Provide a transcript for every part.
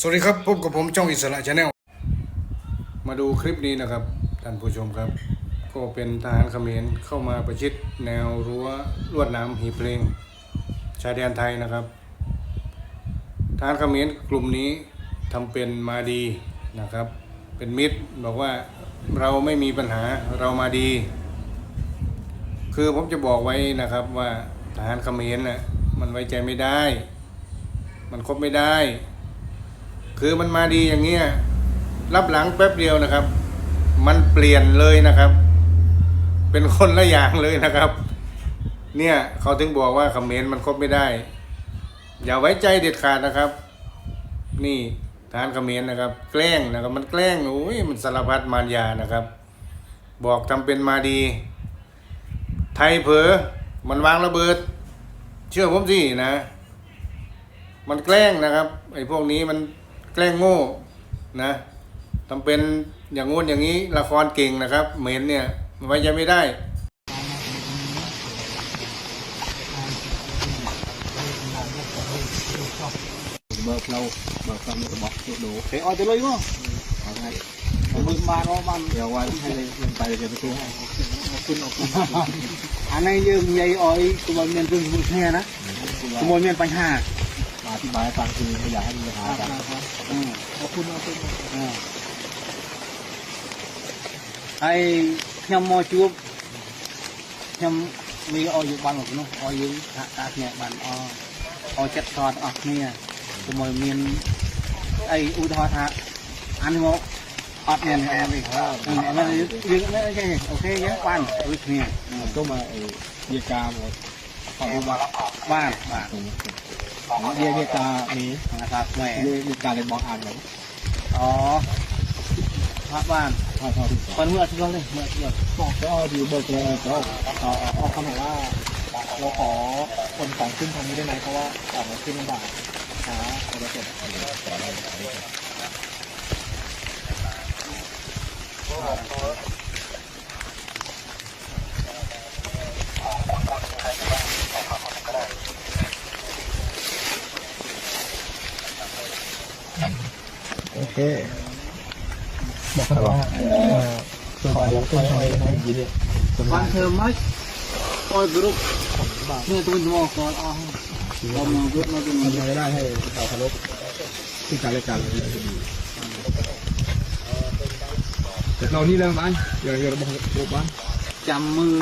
สวัสดีครับพบกับผมจ้องอิสระชาแนลมาดูคลิปนี้นะครับท่านผู้ชมครับ ก็เป็นทหารเขมรเข้ามาประชิดแนวรั้วลวดน้ำหีเพลง ชายแดนไทยนะครับทหารเขมรกลุ่มนี้ทำเป็นมาดีนะครับ เป็นมิตรบอกว่าเราไม่มีปัญหาเรามาดี คือผมจะบอกไว้นะครับว่าทหารเขมรน่ะมันไว้ใจไม่ได้ มันคบไม่ได้ คือมันมาดีอย่างเงี้ยรับหลังแป๊บเดียวนะครับ มันเปลี่ยนเลยนะครับ เป็นคนละอย่างเลยนะครับ เนี่ยเขาถึงบอกว่าเขมรมันคบไม่ได้ อย่าไว้ใจเด็ดขาดนะครับ นี่ทารเขมรนะครับ แกล้งนะครับ มันแกล้งโอ้ยมันสารพัดมารยานะครับ บอกทำเป็นมาดี ไทยเผลอมันวางระเบิด เชื่อผมสินะ มันแกล้งนะครับไอ้พวกนี้มัน แกล้งโง่นะทำเป็นอย่างงู้นอย่างนี้ละครเก่งนะครับเหม็นเนี่ยไว้ใจไม่ได้เบิกเราเบิกเราไม่ต้องบอกดูเฮ้ยออกจะเลยมั้งอาไงมึงมาเอามันเดี๋ยววันให้เลยไปเดี๋ยวไปซื้อให้คุณออกอันนี้ยังใหญ่อ้อยตัวเมียนเป็นแค่นะตัวเมียนปัญหาอธิบายฟังคืออยากให้มีปัญหากัน ขอบคุณขอบคุณហើយខ្ញុំមកជួបខ្ញុំមានអរយុបានមកនោះអរយើងថាតាគ្នាបានអរអរចិត្តស្គាល់អស់គ្នា កុំឲ្យមានអីឧទាហរណ៍ថាអានមកអត់មានអត់មានអត់មានយើងយើងចេះអូខេយើងបានដូចគ្នាទៅមកវាការមកអត់បានបាន เรียกเรียกตานี้นะครับแหม่เรียกเรียนบอกอ่านเลยอ๋อพระบ้านพระทอดอนเมื่อที่ยอเลยเมื่อที่ยอดบอกก็ดีเบอร์เจอก็อ๋อออกคำบอกว่าเราขอคนของขึ้นทางนี้ได้ไหมเพราะว่าออกมาขึ้นลำบากหาอุปสรรคต่อได้ เคบอกเขาว่าตัวบาดยังต้นไม้ยินดีฟันเธอไหมโอ้ยกรุ๊ปเนี่ยตัวนี้ก่อนอ๋อเรามากรุ๊ปมาตรงนี้ไม่ได้ให้เราเคารพที่การเล่นกันแต่เรานี่เรื่องบ้านอย่าอย่าบอกบอกบ้านจำมือ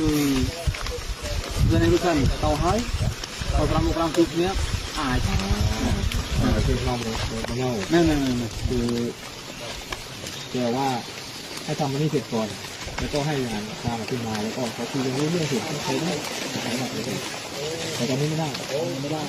เพื่อนให้ทุกท่านเตาให้เอากลางกลางจุดเนี้ยอ่าใช่ คือเราเราเราไม่ไม่ไม่ไม่คือแกว่าให้ทำมันนี่เสร็จก่อน แล้วก็ให้งานตามขึ้นมาแล้วก็เขาคุยกันเรื่องเสร็จใช้ได้ใช้หมดเลยแต่ตอนนี้ไม่ได้ไม่ได้